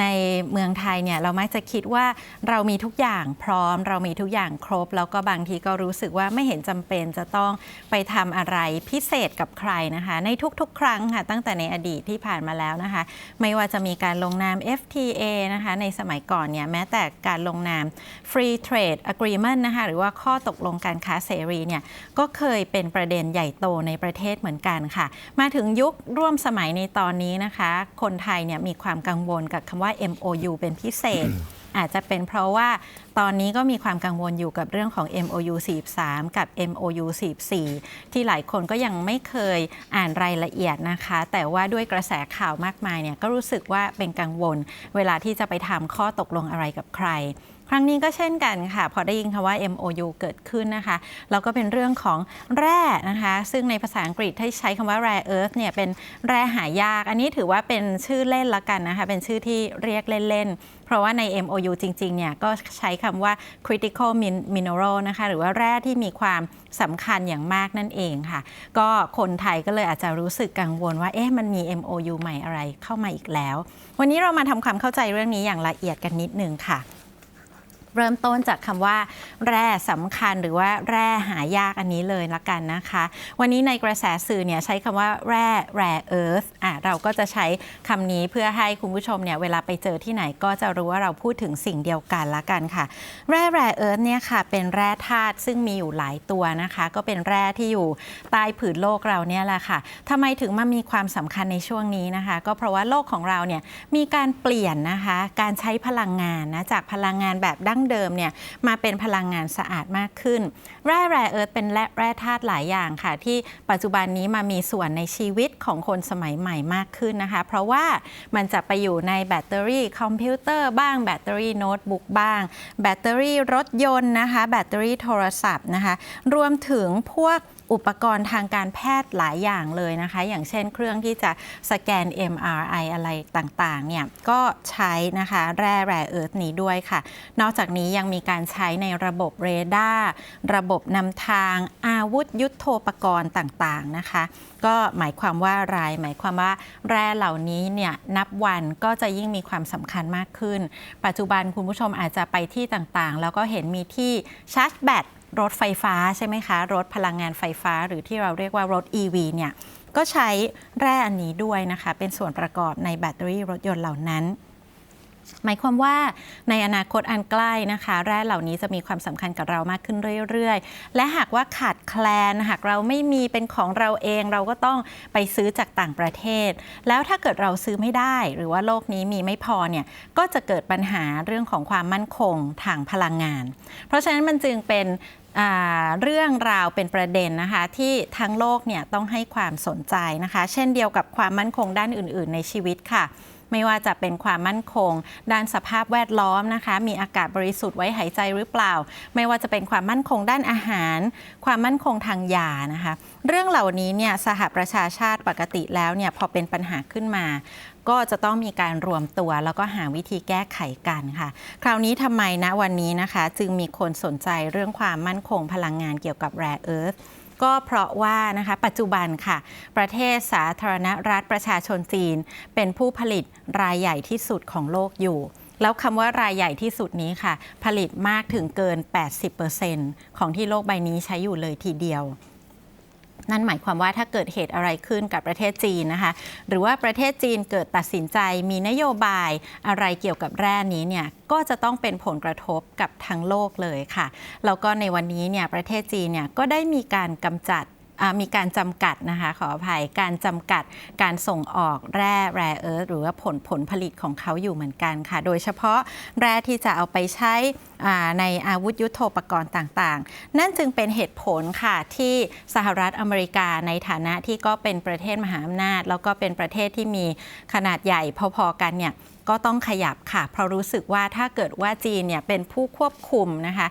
ในเมืองไทยเนี่ยเรามักจะคิดว่าเรามีทุกอย่างพร้อม เรามีทุกอย่างครบ แล้วก็บางทีก็รู้สึกว่าไม่เห็นจำเป็นจะต้องไปทำอะไรพิเศษกับใครนะคะ ในทุกๆ ครั้งค่ะ ตั้งแต่ในอดีตที่ผ่านมาแล้วนะคะ ไม่ว่าจะมีการลงนาม FTA นะคะในสมัยก่อนเนี่ยแม้แต่การลงนาม Free Trade Agreement นะคะหรือว่าข้อตกลงการค้าเสรีเนี่ยก็เคยเป็นประเด็นใหญ่โตในประเทศเหมือนกันค่ะ มาถึงยุคร่วมสมัยในตอนนี้นะคะ คนไทยเนี่ยมีความกังวลกับคำว่า MOU เป็นพิเศษ อาจจะเป็นเพราะว่าตอนนี้ก็มีความกังวลอยู่กับเรื่องของ MOU 43 กับ MOU 44 ที่หลายคนก็ยังไม่เคยอ่านรายละเอียดนะคะ แต่ว่าด้วยกระแสข่าวมากมายเนี่ยก็รู้สึกว่าเป็นกังวล เวลาที่จะไปทำข้อตกลงอะไรกับใคร ครั้งนี้ก็เช่นกันค่ะ พอได้ยินคำว่า MOU เกิดขึ้นนะคะ แล้วก็เป็นเรื่องของแร่นะคะ ซึ่งในภาษาอังกฤษที่ใช้คำว่า rare earth เนี่ยเป็นแร่หายาก อันนี้ถือว่าเป็นชื่อเล่นละกันนะคะ เป็นชื่อที่เรียกเล่นๆ เพราะว่าใน MOU จริงๆ เนี่ยก็ใช้คำว่า critical min- mineral นะคะ หรือว่าแร่ที่มีความสำคัญอย่างมากนั่นเองค่ะ ก็คนไทยก็เลยอาจจะรู้สึกกังวลว่า เอ๊ะ มันมี MOU ใหม่อะไรเข้ามาอีกแล้ว วันนี้เรามาทำความเข้าใจเรื่องนี้อย่างละเอียดกันนิดนึงค่ะ เริ่มต้นจากคำว่า แร่สำคัญหรือว่าแร่หายากอันนี้เลยละกันนะคะ วันนี้ในกระแสสื่อเนี่ยใช้คำว่าแร่ rare earth อะเราก็จะใช้คำนี้เพื่อให้คุณผู้ชมเนี่ยเวลาไปเจอที่ไหนก็จะรู้ว่าเราพูดถึงสิ่งเดียวกันละกันค่ะ แร่ rare earth เนี่ยค่ะเป็นแร่ธาตุซึ่งมีอยู่หลายตัวนะคะ ก็เป็นแร่ที่อยู่ใต้ผืนโลกเราเนี่ยแหละค่ะทำไมถึงมามีความสำคัญในช่วงนี้นะคะ ก็เพราะว่าโลกของเราเนี่ยมีการเปลี่ยนนะคะ การใช้พลังงานนะจากพลังงานแบบดั้งเดิมเนี่ยมาเป็นพลังงานสะอาดมากขึ้น แร่แร่เอิร์ธเป็นแร่แร่ธาตุหลายอย่างค่ะ ที่ปัจจุบันนี้มามีส่วนในชีวิตของคนสมัยใหม่มากขึ้นนะคะ เพราะว่ามันจะไปอยู่ในแบตเตอรี่คอมพิวเตอร์บ้างแบตเตอรี่โน้ตบุ๊กบ้าง แบตเตอรี่รถยนต์นะคะ แบตเตอรี่โทรศัพท์นะคะ รวมถึงพวก อุปกรณ์ทางการแพทย์หลายอย่างเลยนะคะ อย่างเช่นเครื่องที่จะสแกน MRI อะไรต่างๆเนี่ยก็ใช้นะคะแร่แร่เอิร์ธนี้ด้วยค่ะ นอกจากนี้ยังมีการใช้ในระบบเรดาร์ระบบนำทางอาวุธยุทโธปกรณ์ต่างๆนะคะ ก็หมายความว่าอะไรหมายความว่าแร่เหล่านี้เนี่ยนับวันก็จะยิ่งมีความสำคัญมากขึ้น ปัจจุบันคุณผู้ชมอาจจะไปที่ต่างๆ แล้วก็เห็นมีที่ชาร์จแบต รถไฟฟ้าใช่ไหมคะ รถพลังงานไฟฟ้าหรือที่เราเรียกว่ารถ EV เนี่ยก็ใช้แร่อันนี้ด้วยนะคะ เป็นส่วนประกอบในแบตเตอรี่รถยนต์เหล่านั้น หมายความว่าในอนาคตอันใกล้นะคะ แร่เหล่านี้จะมีความสำคัญกับเรามากขึ้นเรื่อย ๆ และหากว่าขาดแคลน หากเราไม่มีเป็นของเราเองเราก็ต้องไปซื้อจากต่างประเทศ แล้วถ้าเกิดเราซื้อไม่ได้ หรือว่าโลกนี้มีไม่พอเนี่ยก็จะเกิดปัญหาเรื่องของความมั่นคงทางพลังงาน เพราะฉะนั้นมันจึงเป็นเรื่องราวเป็นประเด็นนะคะที่ทั้งโลกเนี่ยต้องให้ความสนใจนะคะ เช่นเดียวกับความมั่นคงด้านอื่น ๆ ในชีวิตค่ะ ไม่ว่าจะเป็นความมั่นคง ด้านสภาพแวดล้อมนะคะ มีอากาศบริสุทธิ์ไว้หายใจหรือเปล่า ไม่ว่าจะเป็นความมั่นคงด้านอาหาร ความมั่นคงทางยานะคะ เรื่องเหล่านี้เนี่ยสหประชาชาติปกติแล้วเนี่ยพอเป็นปัญหาขึ้นมาก็จะต้องมีการรวมตัวแล้วก็หาวิธีแก้ไขกันค่ะ คราวนี้ทำไมนะวันนี้นะคะ จึงมีคนสนใจเรื่องความมั่นคงพลังงานเกี่ยวกับ rare earth ก็เพราะว่านะคะปัจจุบันค่ะ ประเทศสาธารณรัฐประชาชนจีน เป็นผู้ผลิตรายใหญ่ที่สุดของโลกอยู่แล้วคำว่ารายใหญ่ที่สุดนี้ค่ะ ผลิตมากถึงเกิน 80%ของที่โลกใบนี้ใช้อยู่เลยทีเดียว นั่นหมายความว่าถ้าเกิดเหตุอะไรขึ้นกับประเทศจีนนะคะ หรือว่าประเทศจีนเกิดตัดสินใจมีนโยบายอะไรเกี่ยวกับแร่นี้เนี่ยก็จะต้องเป็นผลกระทบกับทั้งโลกเลยค่ะแล้วก็ในวันนี้เนี่ยประเทศจีนเนี่ยก็ได้มีการกำจัดมีการจำกัดนะคะขออภัยการจำกัดการส่งออกแร่แร่เอิร์ธหรือว่าผลผลผลิตของเขาอยู่เหมือนกันค่ะ โดยเฉพาะแร่ที่จะเอาไปใช้ในอาวุธยุโทโธปกรณ์ต่างๆ นั่นจึงเป็นเหตุผลค่ะที่สหรัฐอเมริกาในฐานะที่ก็เป็นประเทศมหาอำนาจ แล้วก็เป็นประเทศที่มีขนาดใหญ่พอๆกันเนี่ยก็ต้องขยับค่ะ เพราะรู้สึกว่าถ้าเกิดว่าจีนเนี่ยเป็นผู้ควบคุมนะคะ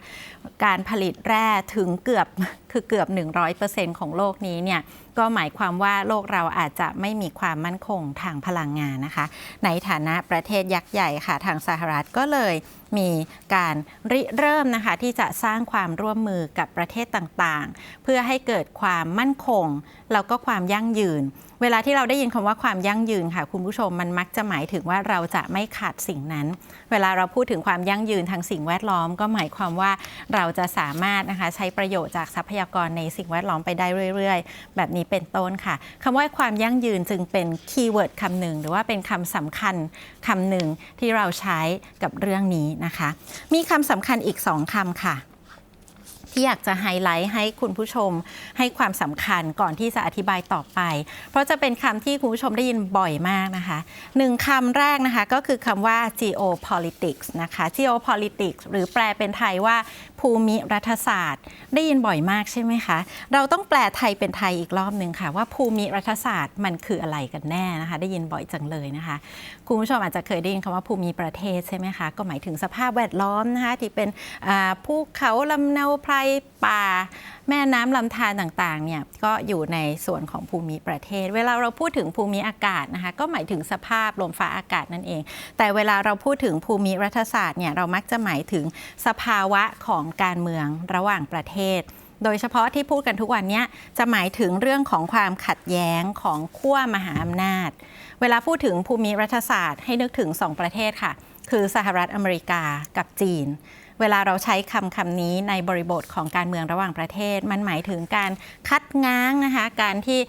การผลิตแร่ถึงเกือบคือเกือบ 100%ของโลกนี้เนี่ย ก็หมายความว่าโลกเราอาจจะไม่มีความมั่นคงทางพลังงานนะคะ ในฐานะประเทศยักษ์ใหญ่ค่ะ ทางสหรัฐก็เลยมีการริเริ่มนะคะ ที่จะสร้างความร่วมมือกับประเทศต่างๆ เพื่อให้เกิดความมั่นคง แล้วก็ความยั่งยืน เวลาที่เราได้ยินคำว่าความยั่งยืนค่ะคุณผู้ชมมันมักจะหมายถึงว่าเราจะไม่ขาดสิ่งนั้น เวลาเราพูดถึงความยั่งยืนทางสิ่งแวดล้อม ก็หมายความว่าเราจะสามารถนะคะใช้ประโยชน์จากทรัพยากรในสิ่งแวดล้อมไปได้เรื่อย ๆ แบบนี้เป็นต้นค่ะคำว่าความยั่งยืนจึงเป็นคีย์เวิร์ดคำหนึ่งหรือว่าเป็นคำสำคัญคำหนึ่งที่เราใช้กับเรื่องนี้นะคะ มีคำสำคัญอีกสองคำค่ะ ที่อยากจะไฮไลท์ให้คุณผู้ชมให้ความสำคัญก่อนที่จะอธิบายต่อไป เพราะจะเป็นคำที่คุณผู้ชมได้ยินบ่อยมากนะคะหนึ่งคำแรกนะคะก็คือคำว่า geopolitics นะคะ geopolitics หรือแปลเป็นไทยว่า ภูมิรัฐศาสตร์ ได้ยินบ่อยมากใช่ไหมคะ เราต้องแปลไทยเป็นไทยอีกรอบหนึ่งค่ะว่าภูมิรัฐศาสตร์มันคืออะไรกันแน่นะคะ ได้ยินบ่อยจังเลยนะคะ คุณผู้ชมอาจจะเคยได้ยินคำว่าภูมิประเทศใช่ไหมคะ ก็หมายถึงสภาพแวดล้อมนะคะที่เป็นอ่าภูเขาลำเนาไพรป่า แม่น้ำลำธารต่างๆเนี่ยก็อยู่ในส่วนของภูมิประเทศ เวลาเราพูดถึงภูมิอากาศนะคะก็หมายถึงสภาพลมฟ้าอากาศนั่นเอง แต่เวลาเราพูดถึงภูมิรัฐศาสตร์เนี่ยเรามักจะหมายถึงสภาวะของการเมืองระหว่างประเทศโดยเฉพาะที่พูดกันทุกวันนี้จะหมายถึงเรื่องของความขัดแย้งของขั้วมหาอำนาจ เวลาพูดถึงภูมิรัฐศาสตร์ให้นึกถึง 2 ประเทศค่ะ คือสหรัฐอเมริกากับจีน เวลาเราใช้คำคำนี้ในบริบทของการเมืองระหว่างประเทศ มันหมายถึงการคัดง้างนะคะการที่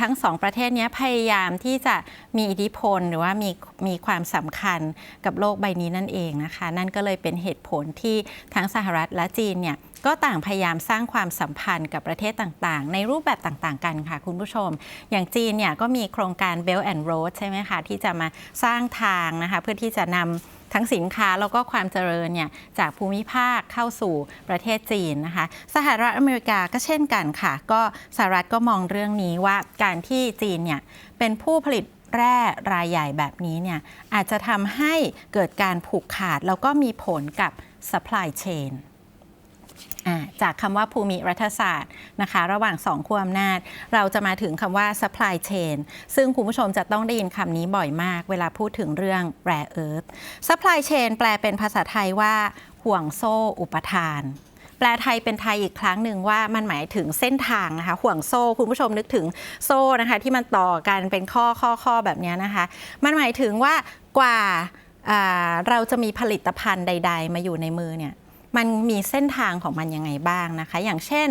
ทั้งสองประเทศนี้พยายามที่จะมีอิทธิพล หรือว่ามีมีความสำคัญกับโลกใบนี้นั่นเองนะคะ นั่นก็เลยเป็นเหตุผลที่ทั้งสหรัฐและจีนเนี่ยก็ต่างพยายามสร้างความสัมพันธ์กับประเทศต่างๆ ในรูปแบบต่างๆ กันค่ะคุณผู้ชม อย่างจีนเนี่ยก็มีโครงการ Belt and Road ใช่ไหมคะ ที่จะมาสร้างทางนะคะ เพื่อที่จะนำ ทั้งสินค้าแล้วก็ความเจริญเนี่ยจากภูมิภาคเข้าสู่ประเทศจีนนะคะ สหรัฐอเมริกาก็เช่นกันค่ะ ก็สหรัฐก็มองเรื่องนี้ว่าการที่จีนเนี่ยเป็นผู้ผลิตแร่รายใหญ่แบบนี้เนี่ยอาจจะทำให้เกิดการผูกขาด แล้วก็มีผลกับ supply chain จากคำว่าภูมิรัฐศาสตร์นะคะ ระหว่างสองขั้วอำนาจ เราจะมาถึงคำว่า supply chain ซึ่งคุณผู้ชมจะต้องได้ยินคำนี้บ่อยมาก เวลาพูดถึงเรื่อง rare earth supply chain แปลเป็นภาษาไทยว่า ห่วงโซ่อุปทาน แปลไทยเป็นไทยอีกครั้งหนึ่งว่ามันหมายถึงเส้นทางนะคะ ห่วงโซ่คุณผู้ชมนึกถึงโซ่นะคะ ที่มันต่อกันเป็นข้อข้อข้อแบบนี้นะคะ มันหมายถึงว่ากว่าเราจะมีผลิตภัณฑ์ใด ๆ มาอยู่ในมือเนี่ย มันมีเส้นทางของมันยังไงบ้างนะคะ อย่างเช่น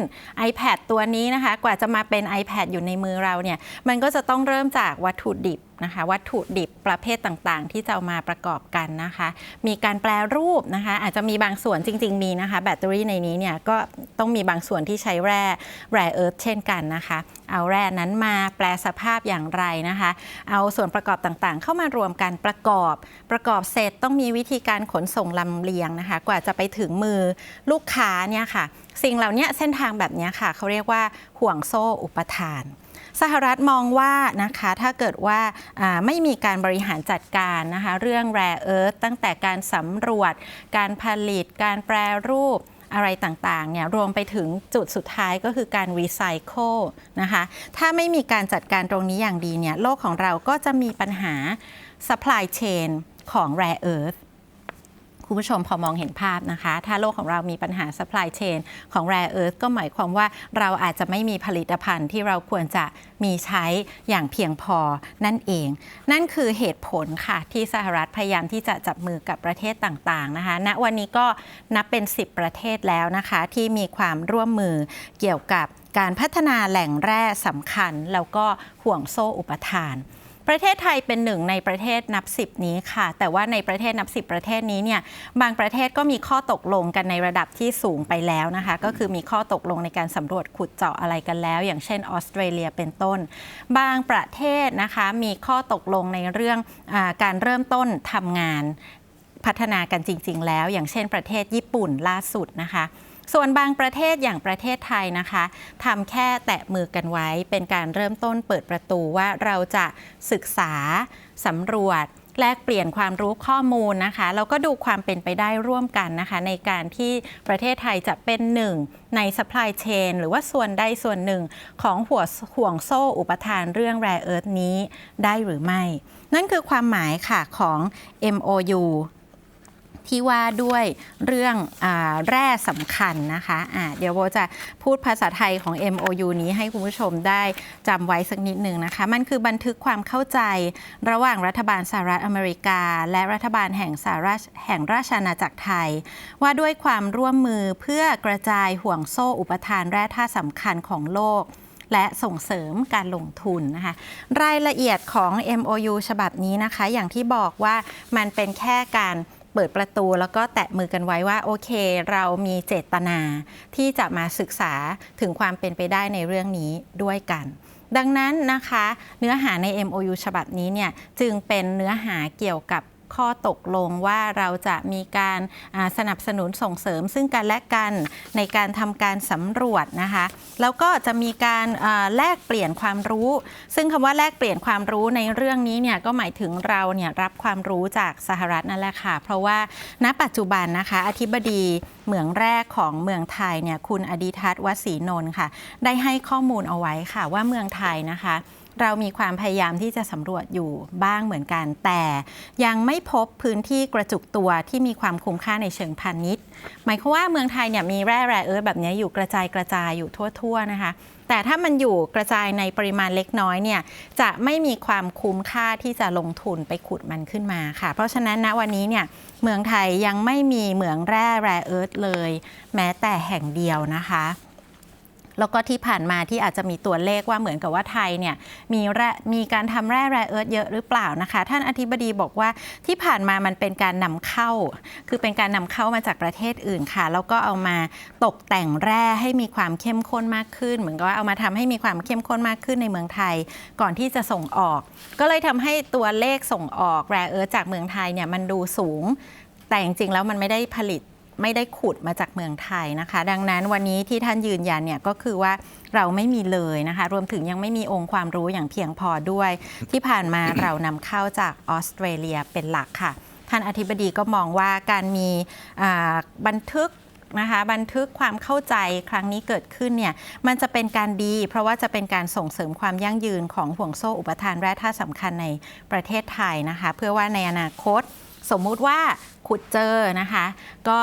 iPad ตัวนี้นะคะ กว่าจะมาเป็น iPad อยู่ในมือเราเนี่ย มันก็จะต้องเริ่มจากวัตถุดิบ นะคะ วัตถุดิบประเภทต่างๆ ที่จะเอามาประกอบกันนะคะ มีการแปลรูปนะคะ อาจจะมีบางส่วนจริง ๆ มีนะคะ แบตเตอรี่ในนี้เนี่ยก็ต้องมีบางส่วนที่ใช้แร่แร่เอิร์ธเช่นกันนะคะ เอาแร่นั้นมาแปลสภาพอย่างไรนะคะ เอาส่วนประกอบต่างๆ เข้ามารวมกันประกอบ ประกอบเสร็จต้องมีวิธีการขนส่งลำเลียงนะคะ กว่าจะไปถึงมือลูกค้าเนี่ยค่ะ สิ่งเหล่านี้เส้นทางแบบนี้ค่ะเขาเรียกว่าห่วงโซ่อุปทาน สหรัฐมองว่านะคะถ้าเกิดว่าไม่มีการบริหารจัดการนะคะเรื่อง rare earth ตั้งแต่การสำรวจ การผลิต การแปรรูปอะไรต่างๆ เนี่ยรวมไปถึงจุดสุดท้ายก็คือการรีไซเคิลนะคะ ถ้าไม่มีการจัดการตรงนี้อย่างดีเนี่ยโลกของเราก็จะมีปัญหา supply chain ของ rare earth คุณผู้ชมพอมองเห็นภาพนะคะ ถ้าโลกของเรามีปัญหา supply chain ของ rare earth ก็หมายความว่าเราอาจจะไม่มีผลิตภัณฑ์ที่เราควรจะมีใช้อย่างเพียงพอนั่นเอง นั่นคือเหตุผลค่ะ ที่สหรัฐพยายามที่จะจับมือกับประเทศต่างๆนะคะ ณวันนี้ก็นับเป็น 10 ประเทศแล้วนะคะ ที่มีความร่วมมือเกี่ยวกับการพัฒนาแหล่งแร่สำคัญ แล้วก็ห่วงโซ่อุปทาน ประเทศไทยเป็นหนึ่งในประเทศนับ 10 นี้ค่ะ แต่ว่าในประเทศนับ 10 ประเทศนี้เนี่ยบางประเทศก็มีข้อตกลงกันในระดับที่สูงไปแล้วนะคะ ก็คือมีข้อตกลงในการสำรวจขุดเจาะอะไรกันแล้ว อย่างเช่นออสเตรเลียเป็นต้น บางประเทศนะคะมีข้อตกลงในเรื่องอการเริ่มต้นทำงานพัฒนากันจริง ๆ แล้ว อย่างเช่นประเทศญี่ปุ่นล่าสุดนะคะ ส่วนบางประเทศอย่างประเทศไทยนะคะทำแค่แตะมือกันไว้ เป็นการเริ่มต้นเปิดประตูว่าเราจะศึกษาสำรวจแลกเปลี่ยนความรู้ข้อมูลนะคะแล้วก็ดูความเป็นไปได้ร่วมกันนะคะ ในการที่ประเทศไทยจะเป็นหนึ่งใน supply chain หรือว่าส่วนใดส่วนหนึ่งของหัวห่วงโซ่อุปทานเรื่อง rare earth นี้ได้หรือไม่ นั่นคือความหมายค่ะของ MOU ที่ว่าด้วยเรื่องอแร่สำคัญนะคะะเดี๋ยวโบจะพูดภาษาไทยของ MOU นี้ให้คุณผู้ชมได้จำไว้สักนิดหนึ่งนะคะ มันคือบันทึกความเข้าใจระหว่างรัฐบาลสหรัฐอเมริกา และรัฐบาลแห่งสหราชแห่งราชอาณาจักรไทย ว่าด้วยความร่วมมือเพื่อกระจายห่วงโซ่อุปทานแร่ธาตุสำคัญของโลกและส่งเสริมการลงทุนนะคะ รายละเอียดของ MOU ฉบับนี้นะคะ อย่างที่บอกว่ามันเป็นแค่การ เปิดประตูแล้วก็แตะมือกันไว้ว่าโอเค เรามีเจตนาที่จะมาศึกษาถึงความเป็นไปได้ในเรื่องนี้ด้วยกัน ดังนั้นนะคะ เนื้อหาใน MOU ฉบับนี้เนี่ยจึงเป็นเนื้อหาเกี่ยวกับ ข้อตกลงว่าเราจะมีการสนับสนุนส่งเสริม ซึ่งกันและกันในการทำการสำรวจนะคะแล้วก็จะมีการแลกเปลี่ยนความรู้ ซึ่งคำว่าแลกเปลี่ยนความรู้ในเรื่องนี้เนี่ยก็หมายถึงเราเนี่ยรับความรู้จากสหรัฐนั่นแหละค่ะ เพราะว่าณปัจจุบันนะคะอธิบดีเหมืองแรกของเมืองไทยเนี่ยคุณอดิทัศน์วสีนนท์ค่ะ ได้ให้ข้อมูลเอาไว้ค่ะว่าเมืองไทยนะคะ เรามีความพยายามที่จะสำรวจอยู่บ้างเหมือนกัน แต่ยังไม่พบพื้นที่กระจุกตัวที่มีความคุ้มค่าในเชิงพาณิชย์ หมายความว่าเมืองไทยเนี่ยมีแร่แร่เอิร์ธแบบนี้อยู่กระจายกระจายอยู่ทั่วๆนะคะ แต่ถ้ามันอยู่กระจายในปริมาณเล็กน้อยเนี่ยจะไม่มีความคุ้มค่าที่จะลงทุนไปขุดมันขึ้นมาค่ะ เพราะฉะนั้นณวันนี้เนี่ยเมืองไทยยังไม่มีเหมืองแร่แร่เอิร์ธเลย แม้แต่แห่งเดียวนะคะ แล้วก็ที่ผ่านมาที่อาจจะมีตัวเลขว่าเหมือนกับว่าไทยเนี่ยมีแร่มีการทำแร่แร่เอิร์ธเยอะหรือเปล่านะคะ ท่านอธิบดีบอกว่าที่ผ่านมามันเป็นการนำเข้า คือเป็นการนำเข้ามาจากประเทศอื่นค่ะ แล้วก็เอามาตกแต่งแร่ให้มีความเข้มข้นมากขึ้น เหมือนกับว่าเอามาทำให้มีความเข้มข้นมากขึ้นในเมืองไทย ก่อนที่จะส่งออก ก็เลยทำให้ตัวเลขส่งออกแร่เอิร์ธจากเมืองไทยเนี่ยมันดูสูง แต่จริงๆแล้วมันไม่ได้ผลิต ไม่ได้ขุดมาจากเมืองไทยนะคะ ดังนั้นวันนี้ที่ท่านยืนยันเนี่ยก็คือว่าเราไม่มีเลยนะคะ รวมถึงยังไม่มีองค์ความรู้อย่างเพียงพอด้วย ที่ผ่านมาเรานำเข้าจากออสเตรเลียเป็นหลักค่ะ ท่านอธิบดีก็มองว่าการมีบันทึกนะคะบันทึกความเข้าใจครั้งนี้เกิดขึ้นเนี่ยมันจะเป็นการดี เพราะว่าจะเป็นการส่งเสริมความยั่งยืนของห่วงโซ่อุปทานแร่ธาตุสำคัญในประเทศไทยนะคะ เพื่อว่าในอนาคต สมมุติว่า ขุดเจอนะคะ ก็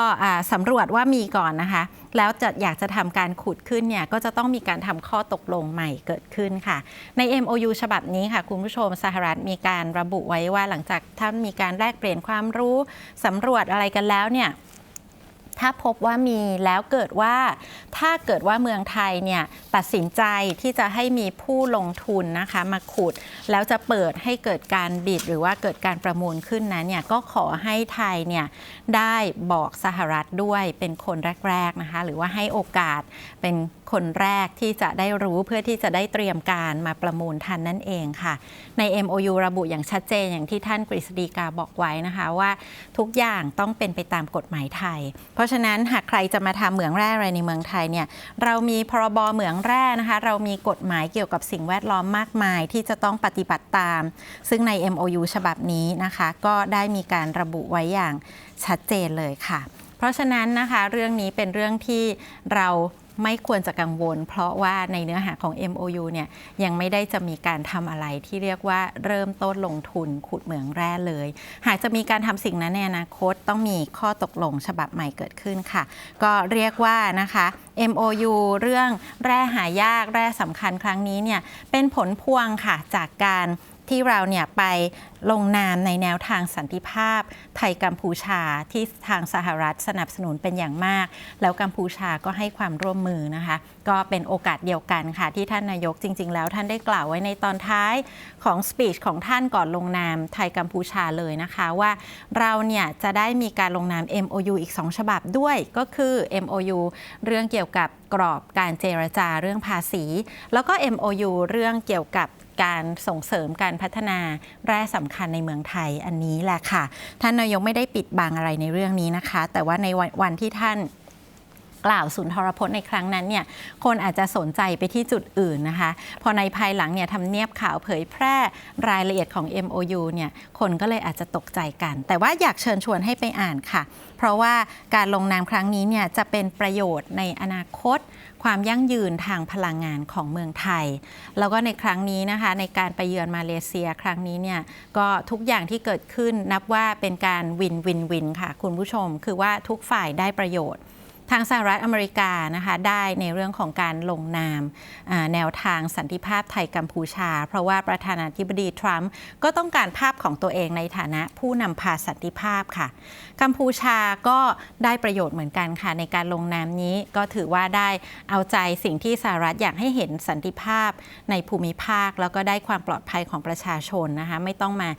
สำรวจว่ามีก่อนนะคะ แล้วจะอยากจะทำการขุดขึ้นเนี่ยก็จะต้องมีการทำข้อตกลงใหม่เกิดขึ้นค่ะ ใน MOU ฉบับนี้ค่ะ คุณผู้ชมสหรัฐมีการระบุไว้ว่าหลังจากถ้ามีการแลกเปลี่ยนความรู้สำรวจอะไรกันแล้วเนี่ย ถ้าพบว่ามีแล้วเกิดว่าถ้าเกิดว่าเมืองไทยเนี่ยตัดสินใจที่จะให้มีผู้ลงทุนนะคะมาขุด แล้วจะเปิดให้เกิดการบิดหรือว่าเกิดการประมูลขึ้นนั้นเนี่ยก็ขอให้ไทยเนี่ยได้บอกสหรัฐด้วยเป็นคนแรกๆนะคะหรือว่าให้โอกาสเป็น คนแรกที่จะได้รู้เพื่อที่จะได้เตรียมการมาประมูลทันนั่นเองค่ะ ใน MOU ระบุอย่างชัดเจนอย่างที่ท่านกฤษฎีกาบอกไว้นะคะว่าทุกอย่างต้องเป็นไปตามกฎหมายไทย เพราะฉะนั้นหากใครจะมาทำเหมืองแร่อะไรในเมืองไทยเนี่ยเรามีพรบเหมืองแร่นะคะ เรามีกฎหมายเกี่ยวกับสิ่งแวดล้อมมากมายที่จะต้องปฏิบัติตาม ซึ่งใน MOU ฉบับนี้นะคะ ก็ได้มีการระบุไว้อย่างชัดเจนเลยค่ะ เพราะฉะนั้นนะคะเรื่องนี้เป็นเรื่องที่เรา ไม่ควรจะกังวล เพราะว่าในเนื้อหาของ MOU เนี่ยยังไม่ได้จะมีการทำอะไรที่เรียกว่าเริ่มต้นลงทุนขุดเหมืองแร่เลย หากจะมีการทำสิ่งนั้นในอนาคตต้องมีข้อตกลงฉบับใหม่เกิดขึ้นค่ะ ก็เรียกว่านะคะ MOU เรื่องแร่หายากแร่สำคัญครั้งนี้เนี่ยเป็นผลพวงค่ะจากการ ที่เราเนี่ยไปลงนามในแนวทางสันติภาพ ไทยกัมพูชาที่ทางสหรัฐสนับสนุนเป็นอย่างมาก แล้วกัมพูชาก็ให้ความร่วมมือนะคะ ก็เป็นโอกาสเดียวกันค่ะ ที่ท่านนายกจริง ๆ แล้วท่านได้กล่าวไว้ในตอนท้ายของสปีชของท่านก่อนลงนามไทยกัมพูชาเลยนะคะว่าเราเนี่ยจะได้มีการลงนาม MOU อีก 2 ฉบับด้วยก็คือ MOU เรื่องเกี่ยวกับกรอบการเจรจาเรื่องภาษี แล้วก็ MOU เรื่องเกี่ยวกับ การส่งเสริมการพัฒนาแร่สำคัญในเมืองไทยอันนี้แหละค่ะ ท่านนายกไม่ได้ปิดบังอะไรในเรื่องนี้นะคะ แต่ว่าในวันวันที่ท่าน กล่าวสุนทรพจน์ในครั้งนั้นเนี่ยคนอาจจะสนใจไปที่จุดอื่นนะคะ พอในภายหลังเนี่ยทำเนียบข่าวเผยแพร่รายละเอียดของ MOU เนี่ยคนก็เลยอาจจะตกใจกัน แต่ว่าอยากเชิญชวนให้ไปอ่านค่ะ เพราะว่าการลงนามครั้งนี้เนี่ยจะเป็นประโยชน์ในอนาคต ความยั่งยืนทางพลังงานของเมืองไทย แล้วก็ในครั้งนี้นะคะในการไปเยือนมาเลเซียครั้งนี้เนี่ยก็ทุกอย่างที่เกิดขึ้นนับว่าเป็นการวินวินวินค่ะ คุณผู้ชมคือว่าทุกฝ่ายได้ประโยชน์ ทางสหรัฐอเมริกานะคะได้ในเรื่องของการลงนามแนวทางสันติภาพไทยกัมพูชา เพราะว่าประธานาธิบดีทรัมป์ก็ต้องการภาพของตัวเองในฐานะผู้นำพาสันติภาพค่ะ กัมพูชาก็ได้ประโยชน์เหมือนกันค่ะ ในการลงนามนี้ก็ถือว่าได้เอาใจสิ่งที่สหรัฐอยากให้เห็นสันติภาพในภูมิภาค แล้วก็ได้ความปลอดภัยของประชาชนนะคะไม่ต้องมา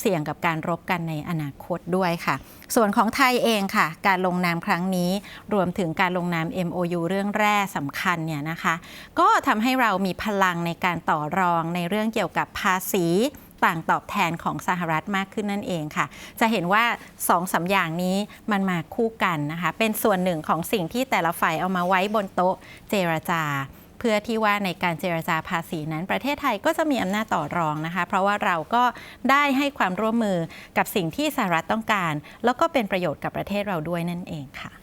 เสี่ยงกับการรบกันในอนาคตด้วยค่ะ ส่วนของไทยเองค่ะ การลงนามครั้งนี้ รวมถึงการลงนาม MOU เรื่องแร่สำคัญเนี่ยนะคะ ก็ทำให้เรามีพลังในการต่อรองในเรื่องเกี่ยวกับภาษีต่างตอบแทนของสหรัฐมากขึ้นนั่นเองค่ะ จะเห็นว่า2องสาอย่างนี้มันมาคู่กันนะคะ เป็นส่วนหนึ่งของสิ่งที่แต่ละฝ่ายเอามาไว้บนโต๊ะเจรจา พื่อที่ว่าในการเจรจาภาษีนั้น ประเทศไทยก็จะมีอำนาจต่อรองนะคะ เพราะว่าเราก็ได้ให้ความร่วมมือกับสิ่งที่สหรัฐต้องการ แล้วก็เป็นประโยชน์กับประเทศเราด้วยนั่นเองค่ะ